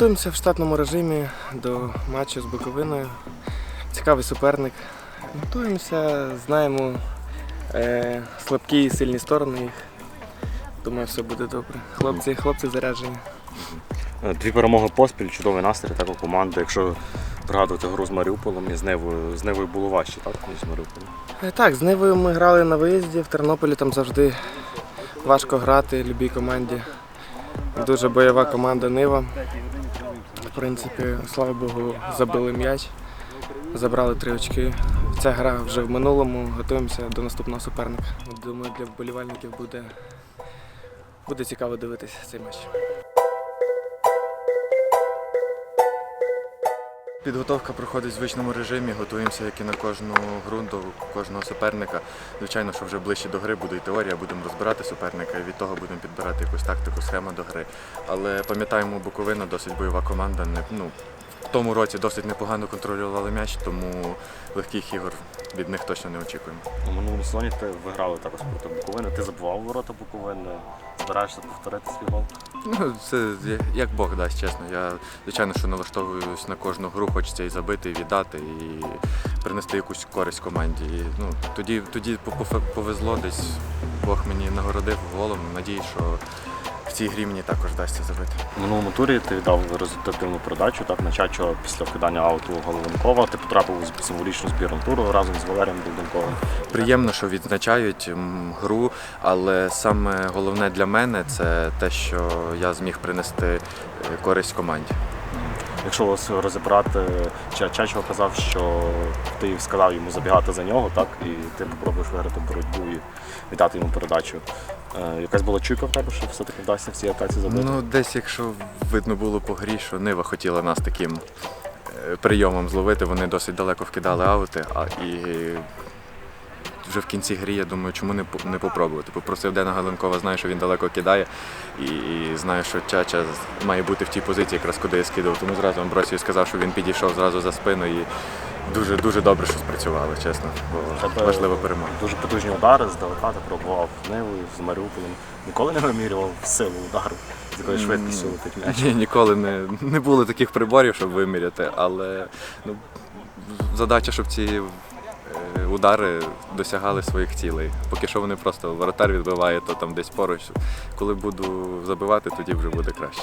Готуємося в штатному режимі до матчу з Буковиною. Цікавий суперник. Готуємося, знаємо е, слабкі і сильні сторони їх. Думаю, все буде добре. Хлопці, хлопці заряджені. Е, Дві перемоги поспіль, чудовий настрій так, у команди. Якщо пригадувати гру з Маріуполем і з Невою, з Невою було важче, так, з Маріуполем. Е, Так, з Нивою ми грали на виїзді. В Тернополі там завжди важко грати любій команді. Дуже бойова команда Нива. В принципі, слава Богу, забили м'яч, забрали три очки. Ця гра вже в минулому. Готуємося до наступного суперника. Думаю, для вболівальників буде, буде цікаво дивитися цей матч. Підготовка проходить в звичному режимі, готуємося як і на кожну гру до кожного суперника. Звичайно, що вже ближче до гри буде і теорія, будемо розбирати суперника і від того будемо підбирати якусь тактику, схему до гри. Але пам'ятаємо, Буковина досить бойова команда. Не, ну, в тому році досить непогано контролювали м'яч, тому легких ігор від них точно не очікуємо. У минулому сезоні ти виграли також проти Буковини. Ти забував ворота Буковини, збираєшся повторити свій гол. Ну, це як- Бог дасть, чесно. Я звичайно, що налаштовуюсь на кожну гру, хочеться і забити, і віддати, і принести якусь користь команді. І, ну, тоді тоді по- по- повезло десь. Бог мені нагородив голом. Надію, що цій грі мені також вдасться забити. У минулому турі ти віддав результативну передачу так, на Чачо після вкидання ауту Головенкова. Ти потрапив у символічну збірну туру разом з Валерієм Довденковим. Приємно, що відзначають гру, але саме головне для мене це те, що я зміг принести е, користь команді. Якщо вас розібрати, Ча- Чачо казав, що ти сказав йому забігати за нього, так, і ти спробуєш виграти боротьбу і віддати йому передачу. Е, якась була чуйка в тебе, що все-таки вдасться в цій атаці забити? Ну, десь, якщо видно було по грі, що Нива хотіла нас таким е, прийомом зловити, вони досить далеко вкидали аути, а і вже в кінці грі, я думаю, чому не, не попробувати. Попросив Дена Галенкова, знаю, що він далеко кидає, і, і знаю, що Чача має бути в тій позиції, якраз куди я скидав. Тому зразу Амбросію сказав, що він підійшов зразу за спину і дуже дуже добре, що спрацювали, чесно. Бо важлива перемога. Дуже потужні удари здалека, ти пробував Нивою з Маріуполем. Ніколи не вимірював силу удару, з якою швидкістю летить м'яч. Ні, ніколи не, не було таких приборів, щоб виміряти, але ну, задача, щоб ці удари досягали своїх цілей. Поки що вони просто воротар відбиває, то там десь поруч. Коли буду забивати, тоді вже буде краще.